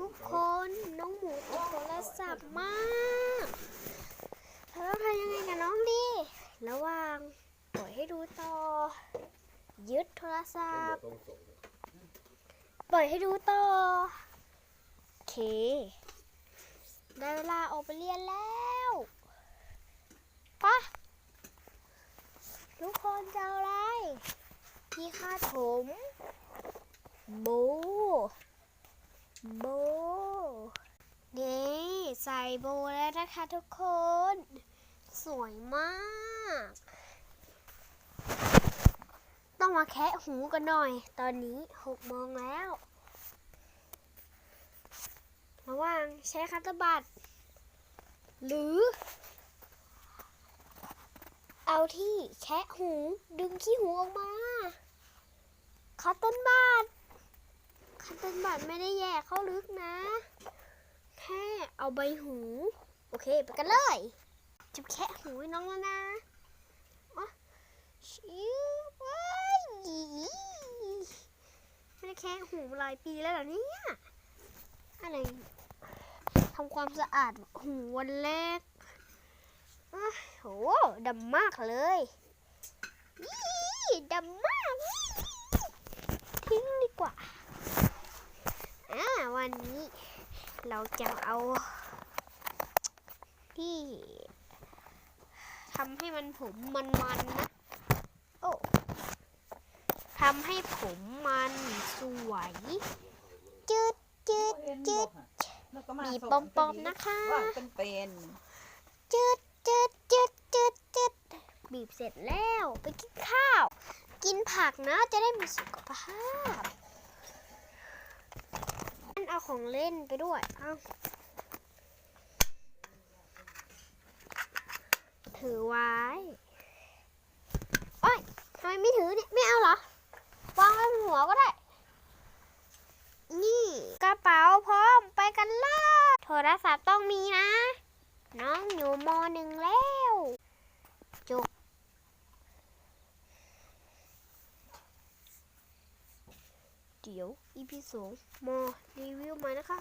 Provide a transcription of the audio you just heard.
ทุกคนน้องหมูติดโทรศัพท์มากเธอต้องทำยังไงกับน้องดี ระว่างปล่อยให้ดูต่อ ยึดโทรศัพท์ปล่อยให้ดูต่อโอเค ได้เวลาออกไปเรียนแล้วปะทุกคนจะอะไรที่คาดผมโบโบ ใส่โบแล้วนะคะทุกคน สวยมาก ต้องมาแคะหูกันหน่อย ตอนนี้หกโมงแล้วระว่างใช้คัตเตอร์บัตหรือ เอาที่แคะหูดึงขี้หูออกมาคัตเตอร์บัตคัตเตอร์บัตไม่ได้แย่เข้าลึกนะ เอาใบหู โอเคไปกันเลยจะแคะหูให้น้องแล้วนะอ๋อชิวว้ายไม่ได้แคะหูมาหลายปีแล้วเหรอเนี่ยอะไรทำความสะอาดหูวันแรกโอ้โหดำมากเลยดำมากทิ้งดีกว่าอ่าวันนี้เราจะเอา ที่ทำให้มันผมมันๆนะโอ้ทำให้ผมมันสวยจืดจืดจืดมีปอมๆนะคะว่าเป็นเป็นจืดจืดจืดจืดจืดบีบเสร็จแล้วไปกินข้าว กินผักนะจะได้มีสุขภาพอันเอาของเล่นไปด้วยเอา ถือไว้โอ้ยทำไมไม่ถือเนี่ยไม่เอาเหรอ วางไว้บนหัวก็ได้ นี่กระเป๋าพร้อมไปกันเลยโทรศัพท์ต้องมีนะ น้องอยู่มหนึ่งแล้วจุกเดี๋ยวอีพีสองมรีวิวม่นะคะ